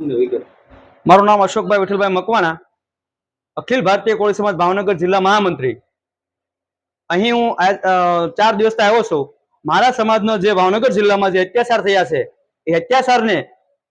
મારું નામ અશોકભાઈ વિઠ્ઠલભાઈ મકવાણા, અખિલ ભારતીય કોળી સમાજ ભાવનગર જિલ્લા મહામંત્રી. અહીં હું ચાર દિવસથી આવ્યો છું. મારા સમાજનો જે ભાવનગર જિલ્લામાં જે અત્યાચાર થયા છે, એ અત્યાચારને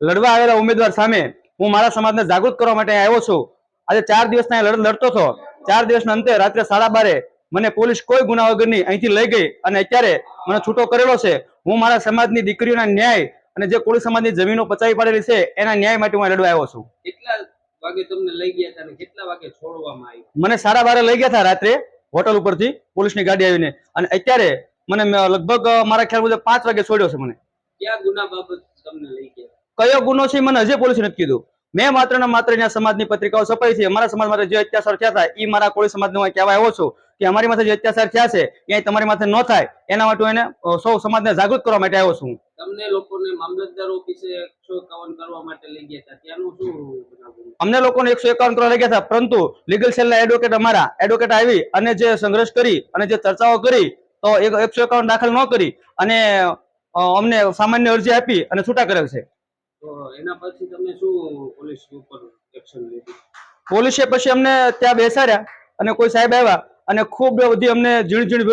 લડવા આવેલા ઉમેદવાર સામે હું મારા સમાજને જાગૃત કરવા માટે આવ્યો છું. આજે ચાર દિવસના અહીં લડ, લડતો હતો. ચાર દિવસના અંતે રાત્રે સાડા બારે મને પોલીસ કોઈ ગુના વગરની અહીંથી લઈ ગઈ અને અત્યારે મને છૂટો કરેલો છે. હું મારા સમાજની દીકરીઓના ન્યાય અને જે કોળી સમાજની જમીનો પચાવી પાડેલી છે એના ન્યાય માટે હું લડવા આવ્યો છું. કેટલા વાગે તમને લઈ ગયા હતા અને કેટલા વાગે છોડવામાં આવ્યું? મને સાડા બારે લઈ ગયા હતા રાત્રે હોટલ ઉપરથી પોલીસની ગાડી આવીને. અને અત્યારે મને લગભગ મારા ખ્યાલ મુજબ પાંચ વાગે છોડ્યો છે મને. ક્યાં ગુના બાબત તમને લઈ ગયા? કયો ગુનો છે મને હજી પોલીસે નથી કીધું. મેં માત્ર ને માત્ર સમાજની પત્રિકાઓ છપાઈ છે અમારા સમાજ માટે જે અત્યાચાર થયા હતા એ મારા કોળી સમાજને હું કહેવા આવ્યો છું કે અમારી માથે જે અત્યાચાર થયા છે એ તમારી માથે ન થાય એના માટે એને સૌ સમાજને જાગૃત કરવા માટે આવ્યો છું. તમને લોકોને મામલતદાર ઓફિસે એકસો એકાવન કરવા માટે લઈ ગયા હતા ત્યાંનું શું અમને લોકોને એકસો એકાવન કરવા લઈ ગયા હતા પરંતુ લીગલ સેલના એડવોકેટ અમારા એડવોકેટ આવી અને જે સંઘર્ષ કરી અને જે ચર્ચાઓ કરી તો એકસો એકાવન દાખલ ન કરી અને અમને સામાન્ય અરજી આપી અને છૂટા કરેલ છે. એના પછી તમે શું પોલીસ ઉપર એક્શન લીધી? પોલીસે પછી અમને ત્યાં બેસાડ્યા અને કોઈ સાહેબ આવ્યા અને ખૂબ બધી અમને ઝીણ ઝીણ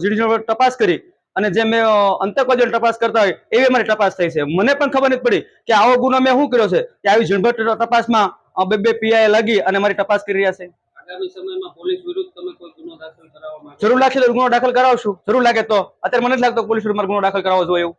ઝીણ ઝીણ તપાસ કરી અને જે મેં અંતકવાદીઓની તપાસ કરતા હોય એવી અમારી તપાસ થઈ છે. મને પણ ખબર નથી પડી કે આવો ગુનો મેં શું કર્યો છે કે આવી ઝીણભટ તપાસમાં બે બે પીઆઈ લાગી અને મારી તપાસ કરી રહ્યા છે. આગામી સમયમાં પોલીસ વિરુદ્ધ તમે કોઈ ગુનો દાખલ કરાવવા માંગો જરૂર લાગશે તો ગુનો દાખલ કરાવશું. જરૂર લાગે તો. અત્યારે મને જ લાગતો પોલીસ વિરુદ્ધ મારે ગુનો દાખલ કરાવવો જોઈએ એવું.